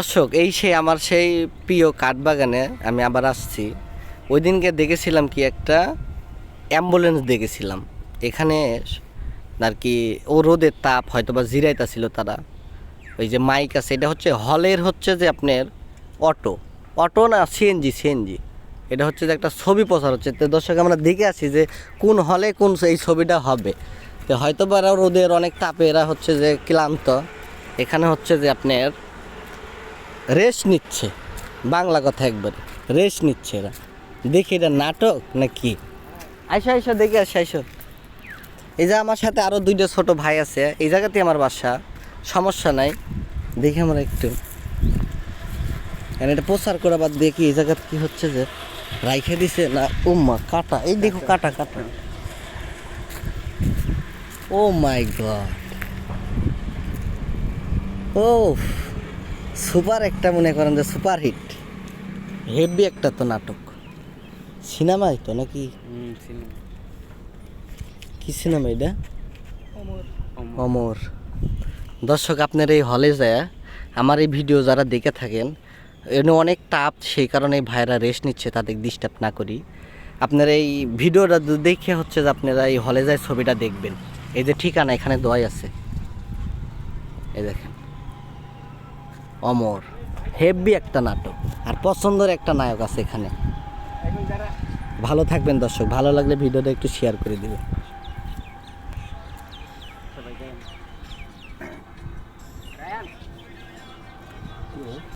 দর্শক, এই সেই আমার সেই প্রিয় কাঠবাগানে আমি আবার আসছি। ওই দিনকে দেখেছিলাম কি একটা অ্যাম্বুলেন্স দেখেছিলাম। এখানে আর কি ও রোদের তাপ হয়তো বা জিরাইতাছিল তারা। ওই যে মাইক আছে, এটা হচ্ছে হলের হচ্ছে যে আপনার অটো। অটো না, সিএনজি সিএনজি। এটা হচ্ছে যে একটা ছবি প্রচার হচ্ছে। তো দর্শক, আমরা দেখে আছি যে কোন হলে কোন এই ছবিটা হবে। তো হয়তো বা রোদের অনেক তাপে এরা হচ্ছে যে ক্লান্ত। এখানে হচ্ছে যে আপনার রেস্ট নিচ্ছে। বাংলা কথা একবারে। রেস্ট নিচ্ছে এরা। দেখি এটা নাটক না কি? আইসো আইসো দেখি, আসো আইসো এই যে আমার সাথে আরও দুইটা ছোট ভাই আছে, এই জায়গাতে আমার বাসা। সমস্যা নাই। দেখি আমরা একটু। এটা প্রচার করা বাদ দেখি এই জায়গাতে কি হচ্ছে যে রাইখে দিছে না? উম্মা, কাটা। এই দেখো, কাটা কাটা। ও মাই গড। ও সুপার একটা মনে করেন যে সুপার হিট। হেভি একটা তো নাটক। সিনেমাই তো নাকি? কি সিনেমা এটা? অমর। দর্শক আপনার এই হলে যায় আমার এই ভিডিও যারা দেখে থাকেন এনে অনেক তাপ সেই কারণে ভাইরা রেস্ট নিচ্ছে তাদের ডিস্টার্ব না করি। আপনারা এই ভিডিওটা দেখে হচ্ছে যে আপনারা এই হলে যায় ছবিটা দেখবেন। এই যে ঠিকানা এখানে দোয়াই আছে। এই দেখেন। অমর। হেভি একটা নাটক আর পছন্দের একটা নায়ক আছে এখানে। ভালো থাকবেন দর্শক ভালো লাগলে ভিডিওটা একটু শেয়ার করে দেবেন।